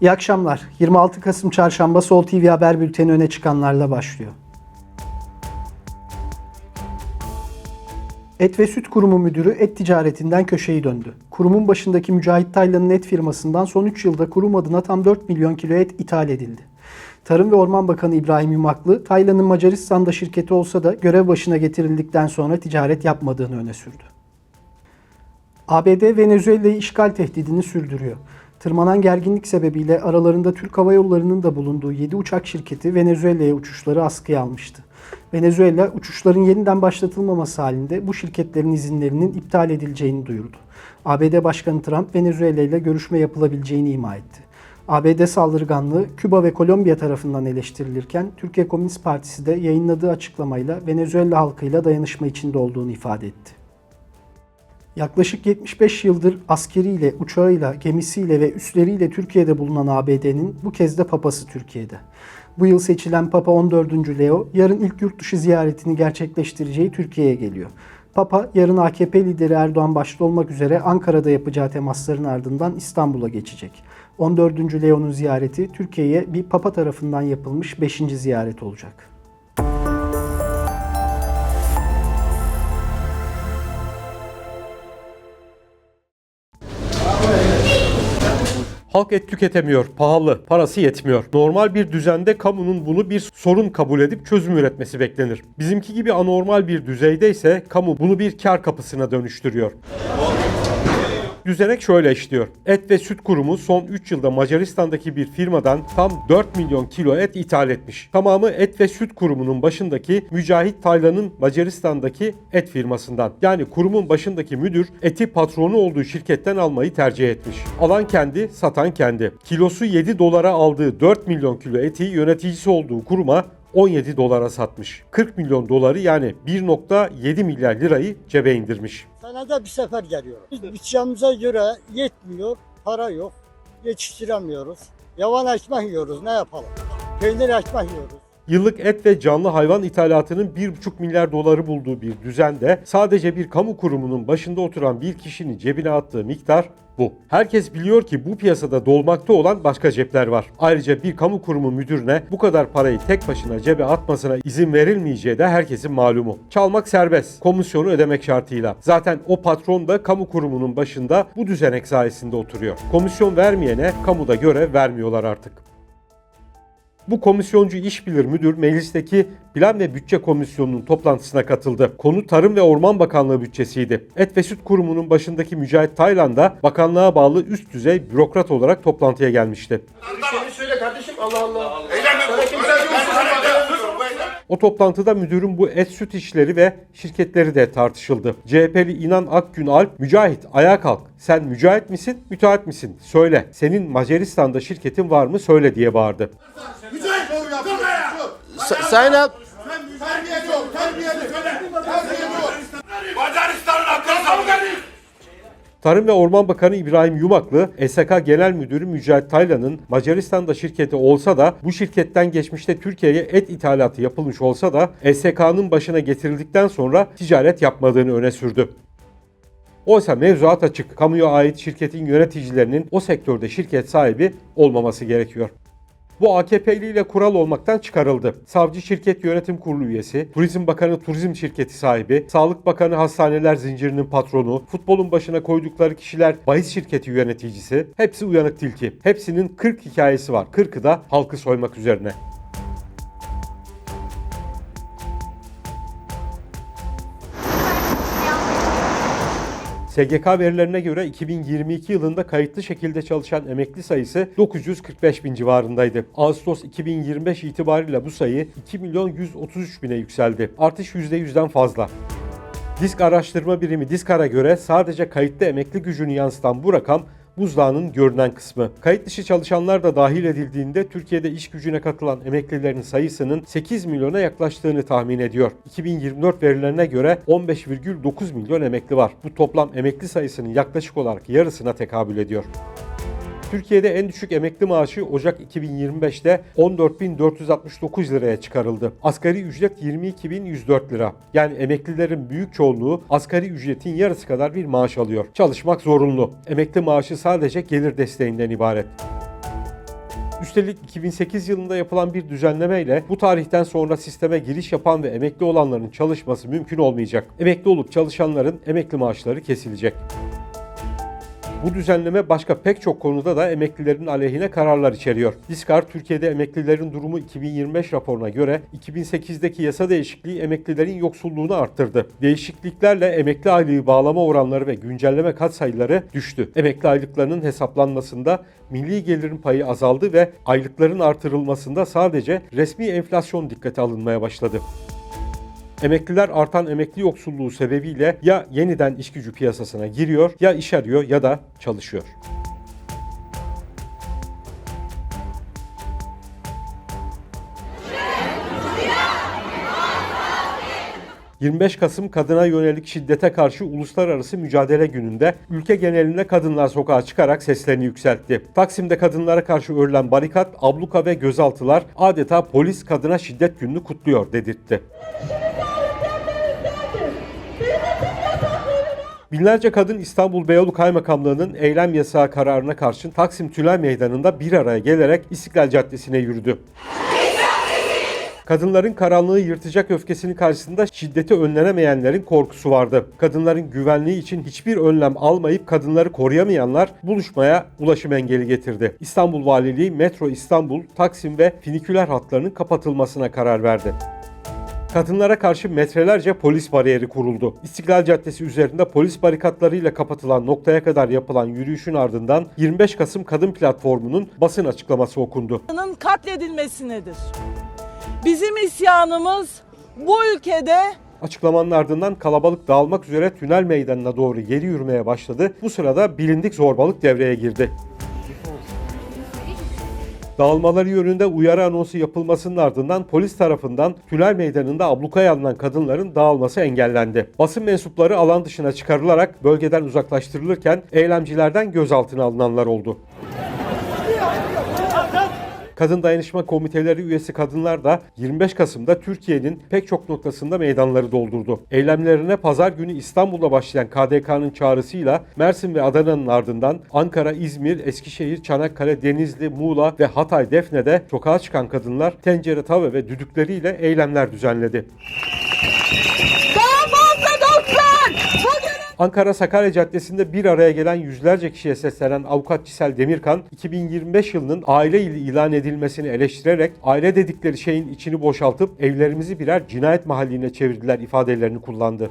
İyi akşamlar. 26 Kasım Çarşamba Sol TV Haber Bülteni öne çıkanlarla başlıyor. Et ve Süt Kurumu Müdürü et ticaretinden köşeyi döndü. Kurumun başındaki Mücahit Taylan'ın et firmasından son 3 yılda kurum adına tam 4 milyon kilo et ithal edildi. Tarım ve Orman Bakanı İbrahim Yumaklı, Taylan'ın Macaristan'da şirketi olsa da görev başına getirildikten sonra ticaret yapmadığını öne sürdü. ABD Venezuela'yı işgal tehdidini sürdürüyor. Tırmanan gerginlik sebebiyle aralarında Türk Hava Yolları'nın da bulunduğu 7 uçak şirketi Venezuela'ya uçuşları askıya almıştı. Venezuela uçuşların yeniden başlatılmaması halinde bu şirketlerin izinlerinin iptal edileceğini duyurdu. ABD Başkanı Trump Venezuela ile görüşme yapılabileceğini ima etti. ABD saldırganlığı Küba ve Kolombiya tarafından eleştirilirken Türkiye Komünist Partisi de yayınladığı açıklamayla Venezuela halkıyla dayanışma içinde olduğunu ifade etti. Yaklaşık 75 yıldır askeriyle, uçağıyla, gemisiyle ve üsleriyle Türkiye'de bulunan ABD'nin bu kez de papası Türkiye'de. Bu yıl seçilen Papa 14. Leo yarın ilk yurt dışı ziyaretini gerçekleştireceği Türkiye'ye geliyor. Papa yarın AKP lideri Erdoğan başta olmak üzere Ankara'da yapacağı temasların ardından İstanbul'a geçecek. 14. Leo'nun ziyareti Türkiye'ye bir papa tarafından yapılmış 5. ziyaret olacak. Halk et tüketemiyor, pahalı, parası yetmiyor. Normal bir düzende kamunun bunu bir sorun kabul edip çözüm üretmesi beklenir. Bizimki gibi anormal bir düzeyde ise kamu bunu bir kar kapısına dönüştürüyor. Düzenek şöyle işliyor. Et ve Süt Kurumu son 3 yılda Macaristan'daki bir firmadan tam 4 milyon kilo et ithal etmiş. Tamamı Et ve Süt Kurumu'nun başındaki Mücahit Taylan'ın Macaristan'daki et firmasından. Yani kurumun başındaki müdür eti patronu olduğu şirketten almayı tercih etmiş. Alan kendi, satan kendi. Kilosu 7 dolara aldığı 4 milyon kilo eti yöneticisi olduğu kuruma 17 dolara satmış. 40 milyon doları yani 1.7 milyar lirayı cebe indirmiş. Senede bir sefer geliyorum. Biz bütçemize göre yetmiyor, para yok, yetiştiremiyoruz. Yavan ekmek yiyoruz, ne yapalım? Peynir ekmek yiyoruz. Yıllık et ve canlı hayvan ithalatının 1,5 milyar doları bulduğu bir düzende sadece bir kamu kurumunun başında oturan bir kişinin cebine attığı miktar bu. Herkes biliyor ki bu piyasada dolmakta olan başka cepler var. Ayrıca bir kamu kurumu müdürüne bu kadar parayı tek başına cebe atmasına izin verilmeyeceği de herkesin malumu. Çalmak serbest, komisyonu ödemek şartıyla. Zaten o patron da kamu kurumunun başında bu düzenek sayesinde oturuyor. Komisyon vermeyene kamuda görev vermiyorlar artık. Bu komisyoncu işbilir müdür meclisteki Plan ve Bütçe Komisyonu'nun toplantısına katıldı. Konu Tarım ve Orman Bakanlığı bütçesiydi. Et ve Süt Kurumu'nun başındaki Mücahit Taylan da bakanlığa bağlı üst düzey bürokrat olarak toplantıya gelmişti. Seni söyle kardeşim Allah Allah. Sana kimse diyorsun O toplantıda müdürün bu et süt işleri ve şirketleri de tartışıldı. CHP'li İnan Akgün Alp, Mücahit ayağa kalk. Sen mücahit misin, müteahhit misin? Söyle. Senin Macaristan'da şirketin var mı? Söyle diye bağırdı. Mücahit. Sayın. Sen terbiyeli ol, terbiyeli. Terbiyeli Tarım ve Orman Bakanı İbrahim Yumaklı, SK Genel Müdürü Mücahit Taylan'ın Macaristan'da şirketi olsa da bu şirketten geçmişte Türkiye'ye et ithalatı yapılmış olsa da SK'nın başına getirildikten sonra ticaret yapmadığını öne sürdü. Oysa mevzuat açık. Kamuya ait şirketin yöneticilerinin o sektörde şirket sahibi olmaması gerekiyor. Bu AKP'li ile kural olmaktan çıkarıldı. Savcı Şirket Yönetim Kurulu üyesi, Turizm Bakanı turizm şirketi sahibi, Sağlık Bakanı hastaneler zincirinin patronu, futbolun başına koydukları kişiler bahis şirketi yöneticisi, hepsi uyanık tilki. Hepsinin 40 hikayesi var. 40'ı da halkı soymak üzerine. SGK verilerine göre 2022 yılında kayıtlı şekilde çalışan emekli sayısı 945 bin civarındaydı. Ağustos 2025 itibariyle bu sayı 2 milyon 133 bine yükseldi. Artış %100'den fazla. Disk araştırma birimi Diskar'a göre sadece kayıtlı emekli gücünü yansıtan bu rakam buzdağının görünen kısmı. Kayıt dışı çalışanlar da dahil edildiğinde Türkiye'de iş gücüne katılan emeklilerin sayısının 8 milyona yaklaştığını tahmin ediyor. 2024 verilerine göre 15,9 milyon emekli var. Bu toplam emekli sayısının yaklaşık olarak yarısına tekabül ediyor. Türkiye'de en düşük emekli maaşı Ocak 2025'te 14.469 liraya çıkarıldı. Asgari ücret 22.104 lira. Yani emeklilerin büyük çoğunluğu asgari ücretin yarısı kadar bir maaş alıyor. Çalışmak zorunlu. Emekli maaşı sadece gelir desteğinden ibaret. Üstelik 2008 yılında yapılan bir düzenlemeyle bu tarihten sonra sisteme giriş yapan ve emekli olanların çalışması mümkün olmayacak. Emekli olup çalışanların emekli maaşları kesilecek. Bu düzenleme başka pek çok konuda da emeklilerin aleyhine kararlar içeriyor. Diskar, Türkiye'de emeklilerin durumu 2025 raporuna göre 2008'deki yasa değişikliği emeklilerin yoksulluğunu arttırdı. Değişikliklerle emekli aylığı bağlama oranları ve güncelleme katsayıları düştü. Emekli aylıklarının hesaplanmasında milli gelirin payı azaldı ve aylıkların artırılmasında sadece resmi enflasyon dikkate alınmaya başladı. Emekliler artan emekli yoksulluğu sebebiyle ya yeniden iş gücü piyasasına giriyor, ya iş arıyor ya da çalışıyor. ...25 Kasım kadına yönelik şiddete karşı uluslararası mücadele gününde ülke genelinde kadınlar sokağa çıkarak seslerini yükseltti. Taksim'de kadınlara karşı örülen barikat, abluka ve gözaltılar adeta polis kadına şiddet gününü kutluyor dedirtti. Binlerce kadın İstanbul Beyoğlu Kaymakamlığı'nın eylem yasağı kararına karşın Taksim Tünel Meydanı'nda bir araya gelerek İstiklal Caddesi'ne yürüdü. Kadınların karanlığı yırtacak öfkesinin karşısında şiddeti önlenemeyenlerin korkusu vardı. Kadınların güvenliği için hiçbir önlem almayıp kadınları koruyamayanlar buluşmaya ulaşım engeli getirdi. İstanbul Valiliği Metro İstanbul, Taksim ve finiküler hatlarının kapatılmasına karar verdi. Kadınlara karşı metrelerce polis bariyeri kuruldu. İstiklal Caddesi üzerinde polis barikatlarıyla kapatılan noktaya kadar yapılan yürüyüşün ardından 25 Kasım Kadın Platformu'nun basın açıklaması okundu. kadının katledilmesi nedir? Bizim isyanımız bu ülkede Açıklamanın ardından kalabalık dağılmak üzere tünel meydanına doğru geri yürümeye başladı. Bu sırada bilindik zorbalık devreye girdi. Dağılmaları yönünde uyarı anonsu yapılmasının ardından polis tarafından tünel meydanında ablukaya alınan kadınların dağılması engellendi. Basın mensupları alan dışına çıkarılarak bölgeden uzaklaştırılırken eylemcilerden gözaltına alınanlar oldu. Kadın Dayanışma Komiteleri üyesi kadınlar da 25 Kasım'da Türkiye'nin pek çok noktasında meydanları doldurdu. Eylemlerine pazar günü İstanbul'da başlayan KDK'nın çağrısıyla Mersin ve Adana'nın ardından Ankara, İzmir, Eskişehir, Çanakkale, Denizli, Muğla ve Hatay Defne'de sokağa çıkan kadınlar tencere, tava ve düdükleriyle eylemler düzenledi. daha fazla doktor! Bugün Ankara Sakarya Caddesi'nde bir araya gelen yüzlerce kişiye seslenen avukat Cisel Demirkan, 2025 yılının aile ili ilan edilmesini eleştirerek aile dedikleri şeyin içini boşaltıp evlerimizi birer cinayet mahalline çevirdiler ifadelerini kullandı.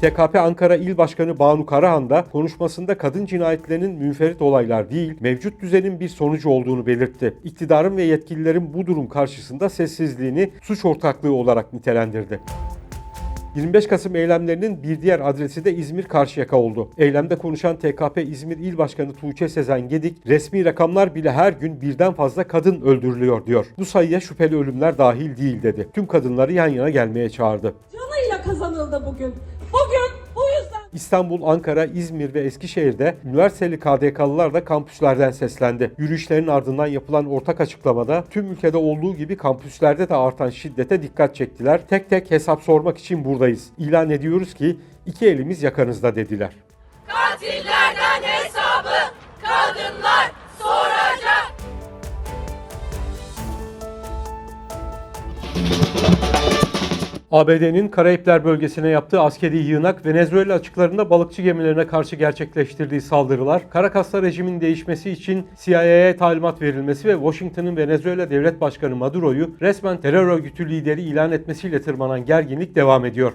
TKP Ankara İl Başkanı Banu Karahan da konuşmasında kadın cinayetlerinin münferit olaylar değil, mevcut düzenin bir sonucu olduğunu belirtti. İktidarın ve yetkililerin bu durum karşısında sessizliğini suç ortaklığı olarak nitelendirdi. 25 Kasım eylemlerinin bir diğer adresi de İzmir Karşıyaka oldu. Eylemde konuşan TKP İzmir İl Başkanı Tuğçe Sezen Gedik, resmi rakamlar bile her gün birden fazla kadın öldürülüyor diyor. Bu sayıya şüpheli ölümler dahil değil dedi. Tüm kadınları yan yana gelmeye çağırdı. canıyla kazanıldı bugün. Bugün İstanbul, Ankara, İzmir ve Eskişehir'de üniversiteli KDK'lılar da kampüslerden seslendi. Yürüyüşlerin ardından yapılan ortak açıklamada tüm ülkede olduğu gibi kampüslerde de artan şiddete dikkat çektiler. Tek tek hesap sormak için buradayız. İlan ediyoruz ki iki elimiz yakanızda dediler. katillerden ABD'nin Karayipler bölgesine yaptığı askeri yığınak, Venezuela açıklarında balıkçı gemilerine karşı gerçekleştirdiği saldırılar, Caracas'ta rejimin değişmesi için CIA'ya talimat verilmesi ve Washington'ın Venezuela Devlet Başkanı Maduro'yu resmen terör örgütü lideri ilan etmesiyle tırmanan gerginlik devam ediyor.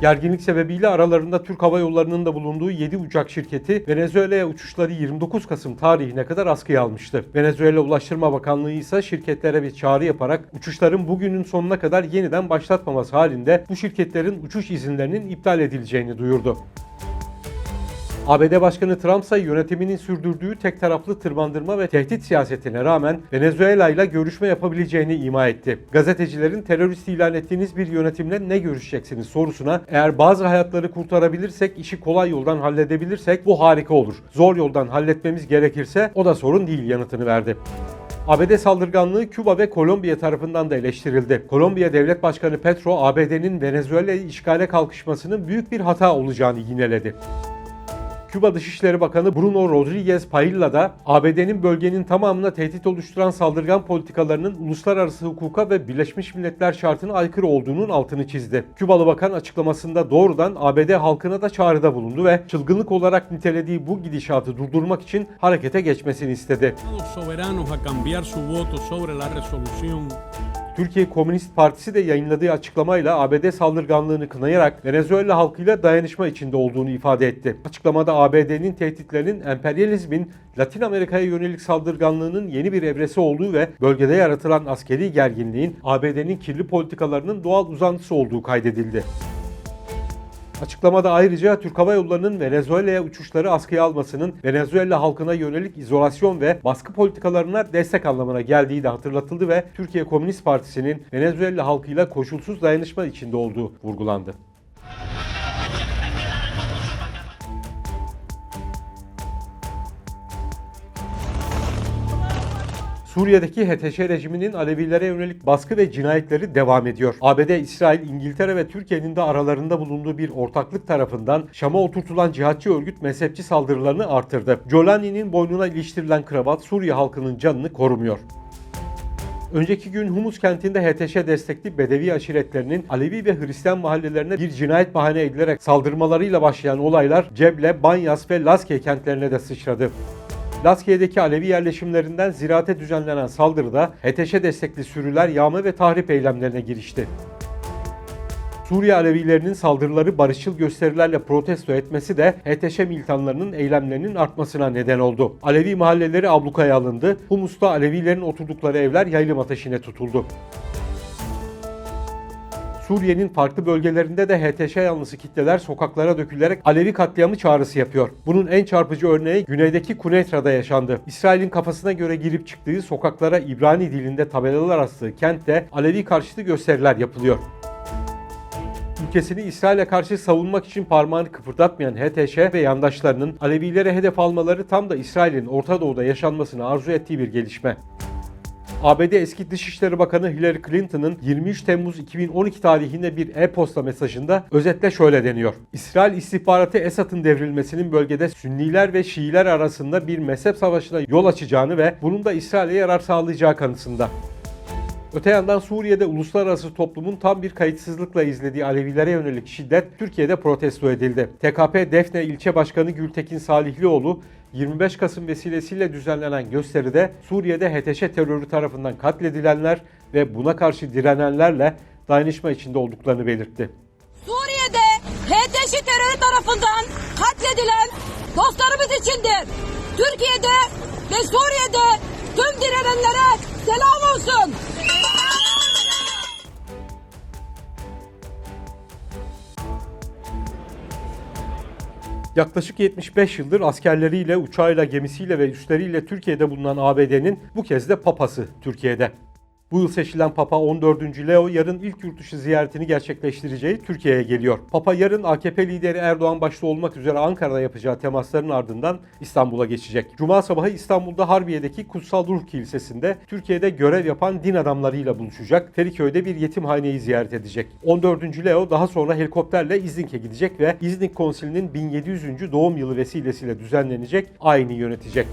Gerginlik sebebiyle aralarında Türk Hava Yolları'nın da bulunduğu 7 uçak şirketi Venezuela'ya uçuşları 29 Kasım tarihine kadar askıya almıştı. Venezuela Ulaştırma Bakanlığı ise şirketlere bir çağrı yaparak uçuşların bugünün sonuna kadar yeniden başlatmaması halinde bu şirketlerin uçuş izinlerinin iptal edileceğini duyurdu. ABD Başkanı Trump ise yönetiminin sürdürdüğü tek taraflı tırmandırma ve tehdit siyasetine rağmen Venezuela ile görüşme yapabileceğini ima etti. Gazetecilerin terörist ilan ettiğiniz bir yönetimle ne görüşeceksiniz sorusuna eğer bazı hayatları kurtarabilirsek, işi kolay yoldan halledebilirsek bu harika olur. Zor yoldan halletmemiz gerekirse o da sorun değil yanıtını verdi. ABD saldırganlığı Küba ve Kolombiya tarafından da eleştirildi. Kolombiya Devlet Başkanı Petro, ABD'nin Venezuela'yı işgale kalkışmasının büyük bir hata olacağını yineledi. Küba Dışişleri Bakanı Bruno Rodriguez Pailla da ABD'nin bölgenin tamamına tehdit oluşturan saldırgan politikalarının uluslararası hukuka ve Birleşmiş Milletler şartına aykırı olduğunun altını çizdi. Kübalı bakan açıklamasında doğrudan ABD halkına da çağrıda bulundu ve çılgınlık olarak nitelediği bu gidişatı durdurmak için harekete geçmesini istedi. Türkiye Komünist Partisi de yayınladığı açıklamayla ABD saldırganlığını kınayarak Venezuela halkıyla dayanışma içinde olduğunu ifade etti. Açıklamada ABD'nin tehditlerinin emperyalizmin Latin Amerika'ya yönelik saldırganlığının yeni bir evresi olduğu ve bölgede yaratılan askeri gerginliğin ABD'nin kirli politikalarının doğal uzantısı olduğu kaydedildi. Açıklamada ayrıca Türk Hava Yolları'nın Venezuela'ya uçuşları askıya almasının Venezuela halkına yönelik izolasyon ve baskı politikalarına destek anlamına geldiği de hatırlatıldı ve Türkiye Komünist Partisi'nin Venezuela halkıyla koşulsuz dayanışma içinde olduğu vurgulandı. Suriye'deki HTŞ rejiminin Alevilere yönelik baskı ve cinayetleri devam ediyor. ABD, İsrail, İngiltere ve Türkiye'nin de aralarında bulunduğu bir ortaklık tarafından Şam'a oturtulan cihatçı örgüt mezhepçi saldırılarını artırdı. Jolani'nin boynuna iliştirilen kravat Suriye halkının canını korumuyor. Önceki gün Humus kentinde HTŞ destekli Bedevi aşiretlerinin Alevi ve Hristiyan mahallelerine bir cinayet bahane edilerek saldırmalarıyla başlayan olaylar Ceble, Banyas ve Laskiye kentlerine de sıçradı. Laskiye'deki Alevi yerleşimlerinden ziraate düzenlenen saldırıda HTŞ destekli sürüler yağma ve tahrip eylemlerine girişti. Suriye Alevilerinin saldırıları barışçıl gösterilerle protesto etmesi de HTŞ militanlarının eylemlerinin artmasına neden oldu. Alevi mahalleleri ablukaya alındı. Humus'ta Alevilerin oturdukları evler yaylım ateşine tutuldu. Suriye'nin farklı bölgelerinde de HTŞ yanlısı kitleler sokaklara dökülerek Alevi katliamı çağrısı yapıyor. Bunun en çarpıcı örneği güneydeki Kunetra'da yaşandı. İsrail'in kafasına göre girip çıktığı sokaklara İbrani dilinde tabelalar astığı kentte Alevi karşıtı gösteriler yapılıyor. Ülkesini İsrail'e karşı savunmak için parmağını kıpırdatmayan HTŞ ve yandaşlarının Alevilere hedef almaları tam da İsrail'in Orta Doğu'da yaşanmasını arzu ettiği bir gelişme. ABD eski Dışişleri Bakanı Hillary Clinton'ın 23 Temmuz 2012 tarihinde bir e-posta mesajında özetle şöyle deniyor. İsrail istihbaratı Esad'ın devrilmesinin bölgede Sünniler ve Şiiler arasında bir mezhep savaşına yol açacağını ve bunun da İsrail'e yarar sağlayacağı kanısında. Öte yandan Suriye'de uluslararası toplumun tam bir kayıtsızlıkla izlediği Alevilere yönelik şiddet Türkiye'de protesto edildi. TKP Defne İlçe Başkanı Gültekin Salihlioğlu 25 Kasım vesilesiyle düzenlenen gösteride Suriye'de HTŞ terörü tarafından katledilenler ve buna karşı direnenlerle dayanışma içinde olduklarını belirtti. Suriye'de HTŞ terörü tarafından katledilen dostlarımız içindir. Türkiye'de ve Suriye'de tüm direnenlere selam olsun. Yaklaşık 75 yıldır askerleriyle, uçağıyla, gemisiyle ve üsleriyle Türkiye'de bulunan ABD'nin bu kez de papası Türkiye'de. Bu yıl seçilen Papa 14. Leo yarın ilk yurt dışı ziyaretini gerçekleştireceği Türkiye'ye geliyor. Papa yarın AKP lideri Erdoğan başta olmak üzere Ankara'da yapacağı temasların ardından İstanbul'a geçecek. Cuma sabahı İstanbul'da Harbiye'deki Kutsal Ruh Kilisesi'nde Türkiye'de görev yapan din adamlarıyla buluşacak. Feriköy'de bir yetimhaneyi ziyaret edecek. 14. Leo daha sonra helikopterle İznik'e gidecek ve İznik Konsili'nin 1700. doğum yılı vesilesiyle düzenlenecek ayini yönetecek.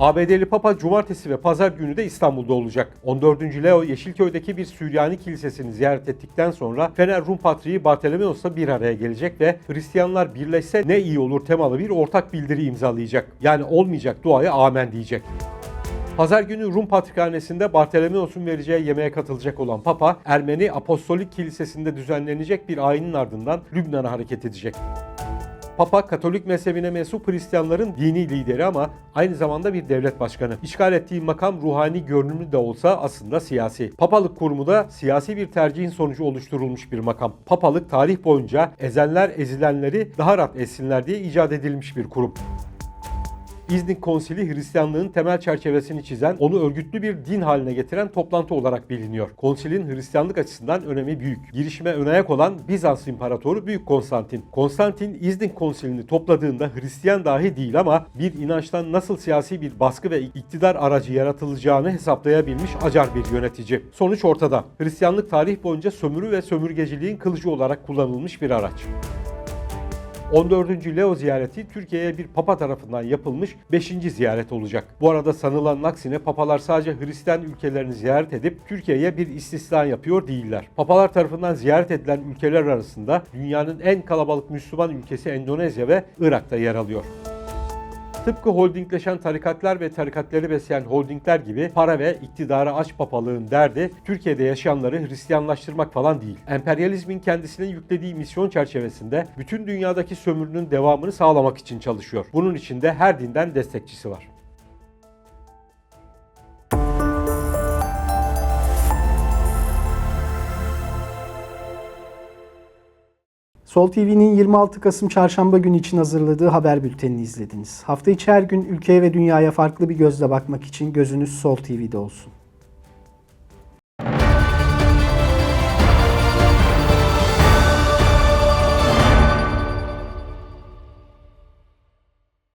ABD'li Papa cumartesi ve pazar günü de İstanbul'da olacak. 14. Leo Yeşilköy'deki bir Süryani kilisesini ziyaret ettikten sonra Fener Rum Patriği Bartolomeos'la bir araya gelecek ve Hristiyanlar birleşse ne iyi olur temalı bir ortak bildiri imzalayacak. Yani olmayacak duaya amen diyecek. Pazar günü Rum Patrikhanesi'nde Bartolomeos'un vereceği yemeğe katılacak olan Papa, Ermeni Apostolik Kilisesi'nde düzenlenecek bir ayinin ardından Lübnan'a hareket edecek. Papa Katolik mezhebine mensup Hristiyanların dini lideri ama aynı zamanda bir devlet başkanı. İşgal ettiği makam ruhani görünümlü de olsa aslında siyasi. Papalık kurumu da siyasi bir tercihin sonucu oluşturulmuş bir makam. Papalık tarih boyunca ezenler ezilenleri daha rahat etsinler diye icat edilmiş bir kurum. İznik Konsili Hristiyanlığın temel çerçevesini çizen, onu örgütlü bir din haline getiren toplantı olarak biliniyor. Konsilin Hristiyanlık açısından önemi büyük. Girişime ön ayak olan Bizans İmparatoru Büyük Konstantin. Konstantin İznik Konsili'ni topladığında Hristiyan dahi değil ama bir inançtan nasıl siyasi bir baskı ve iktidar aracı yaratılacağını hesaplayabilmiş acar bir yönetici. Sonuç ortada. Hristiyanlık tarih boyunca sömürü ve sömürgeciliğin kılıcı olarak kullanılmış bir araç. 14. Leo ziyareti Türkiye'ye bir papa tarafından yapılmış 5. ziyaret olacak. Bu arada sanılanın aksine papalar sadece Hristiyan ülkelerini ziyaret edip Türkiye'ye bir istisna yapıyor değiller. Papalar tarafından ziyaret edilen ülkeler arasında dünyanın en kalabalık Müslüman ülkesi Endonezya ve Irak'ta yer alıyor. Tıpkı holdingleşen tarikatlar ve tarikatları besleyen holdingler gibi para ve iktidara aç papalığın derdi Türkiye'de yaşayanları Hristiyanlaştırmak falan değil. Emperyalizmin kendisine yüklediği misyon çerçevesinde bütün dünyadaki sömürünün devamını sağlamak için çalışıyor. Bunun için de her dinden destekçisi var. Sol TV'nin 26 Kasım Çarşamba günü için hazırladığı haber bültenini izlediniz. Hafta içi her gün ülkeye ve dünyaya farklı bir gözle bakmak için gözünüz Sol TV'de olsun.